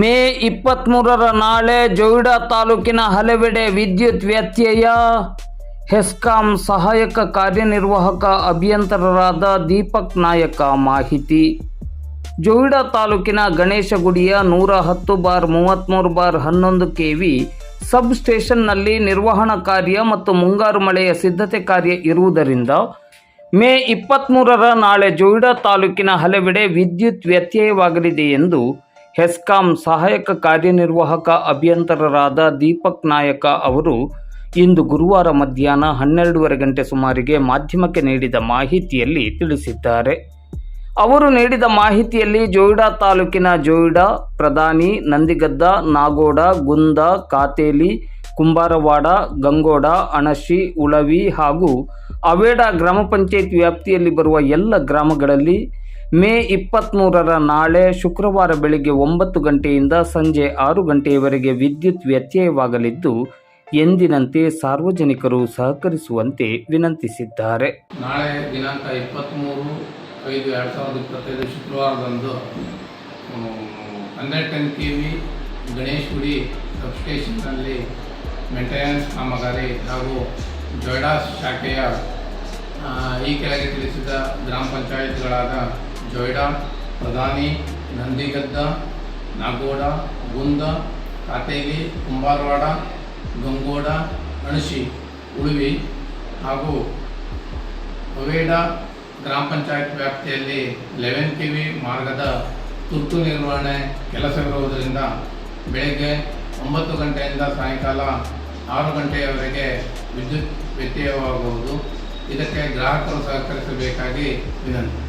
ಮೇ ಇಪ್ಪತ್ತ್ಮೂರರ ನಾಳೆ ಜೊಯ್ಡಾ ತಾಲೂಕಿನ ಹಲವೆಡೆ ವಿದ್ಯುತ್ ವ್ಯತ್ಯಯ. ಹೆಸ್ಕಾಂ ಸಹಾಯಕ ಕಾರ್ಯನಿರ್ವಾಹಕ ಅಭಿಯಂತರರಾದ ದೀಪಕ್ ನಾಯಕ ಮಾಹಿತಿ. ಜೊಯ್ಡಾ ತಾಲೂಕಿನ ಗಣೇಶಗುಡಿಯ ನೂರ ಹತ್ತು ಬಾರ್ ಮೂವತ್ತ್ಮೂರು ಬಾರ್ ಹನ್ನೊಂದು ಕೆ ವಿ ಸಬ್ ಸ್ಟೇಷನ್ನಲ್ಲಿ ನಿರ್ವಹಣಾ ಕಾರ್ಯ ಮತ್ತು ಮುಂಗಾರು ಮಳೆಯ ಸಿದ್ಧತೆ ಕಾರ್ಯ ಇರುವುದರಿಂದ ಮೇ ಇಪ್ಪತ್ತ್ಮೂರರ ನಾಳೆ ಜೊಯ್ಡಾ ತಾಲೂಕಿನ ಹಲವೆಡೆ ವಿದ್ಯುತ್ ವ್ಯತ್ಯಯವಾಗಲಿದೆ ಎಂದು ಹೆಸ್ಕಾಂ ಸಹಾಯಕ ಕಾರ್ಯನಿರ್ವಾಹಕ ಅಭಿಯಂತರರಾದ ದೀಪಕ್ ನಾಯಕ ಅವರು ಇಂದು ಗುರುವಾರ ಮಧ್ಯಾಹ್ನ ಹನ್ನೆರಡೂವರೆ ಗಂಟೆ ಸುಮಾರಿಗೆ ಮಾಧ್ಯಮಕ್ಕೆ ನೀಡಿದ ಮಾಹಿತಿಯಲ್ಲಿ ತಿಳಿಸಿದ್ದಾರೆ. ಅವರು ನೀಡಿದ ಮಾಹಿತಿಯಲ್ಲಿ ಜೋಯಿಡಾ ತಾಲೂಕಿನ ಜೋಯಿಡಾ, ಪ್ರಧಾನಿ, ನಂದಿಗದ್ದ, ನಾಗೋಡ, ಗುಂದ, ಕಾತೇಲಿ, ಕುಂಬಾರವಾಡ, ಗಂಗೋಡ, ಅಣಶಿ, ಉಳವಿ ಹಾಗೂ ಅವೇಡ ಗ್ರಾಮ ಪಂಚಾಯತ್ ವ್ಯಾಪ್ತಿಯಲ್ಲಿ ಬರುವ ಎಲ್ಲ ಗ್ರಾಮಗಳಲ್ಲಿ ಮೇ ಇಪ್ಪತ್ತ್ಮೂರರ ನಾಳೆ ಶುಕ್ರವಾರ ಬೆಳಗ್ಗೆ ಒಂಬತ್ತು ಗಂಟೆಯಿಂದ ಸಂಜೆ ಆರು ಗಂಟೆಯವರೆಗೆ ವಿದ್ಯುತ್ ವ್ಯತ್ಯಯವಾಗಲಿದ್ದು, ಎಂದಿನಂತೆ ಸಾರ್ವಜನಿಕರು ಸಹಕರಿಸುವಂತೆ ವಿನಂತಿಸಿದ್ದಾರೆ. ನಾಳೆ ದಿನಾಂಕ ಇಪ್ಪತ್ತ್ಮೂರು ಐದು ಎರಡು ಸಾವಿರದ ಇಪ್ಪತ್ತೈದು ಶುಕ್ರವಾರದಂದು ಹನ್ನೆರಡು ಟೆನ್ ಕೆ ವಿ ಗಣೇಶ್ ಗುಡಿ ಸಬ್ಸ್ಟೇಷನ್ನಲ್ಲಿ ಮೇಂಟೆನೆನ್ಸ್ ಕಾಮಗಾರಿ ಹಾಗೂ ಜೊಯ್ಡಾ ಶಾಖೆಯ ಈ ಕೆಳಗೆ ತಿಳಿಸಿದ ಗ್ರಾಮ ಪಂಚಾಯತ್ಗಳಾದ ಜೊಯ್ಡಾ, ಪ್ರಧಾನಿ, ನಂದಿಗದ್ದ, ನಾಗೋಡ, ಗುಂದ ಕಾತೇಲಿ ಕುಂಬಾರವಾಡ, ಗಂಗೋಡ, ಅಣಶಿ, ಉಳುವಿ ಹಾಗೂ ಒವೇಡ ಗ್ರಾಮ ಪಂಚಾಯತ್ ವ್ಯಾಪ್ತಿಯಲ್ಲಿ ಲೆವೆನ್ ಕೆ ವಿ ಮಾರ್ಗದ ತುರ್ತು ನಿರ್ವಹಣೆ ಕೆಲಸವಿರುವುದರಿಂದ ಬೆಳಗ್ಗೆ ಒಂಬತ್ತು ಗಂಟೆಯಿಂದ ಸಾಯಂಕಾಲ ಆರು ಗಂಟೆಯವರೆಗೆ ವಿದ್ಯುತ್ ವ್ಯತ್ಯಯವಾಗುವುದು. ಇದಕ್ಕೆ ಗ್ರಾಹಕರು ಸಹಕರಿಸಬೇಕಾಗಿ ವಿನಂತಿ.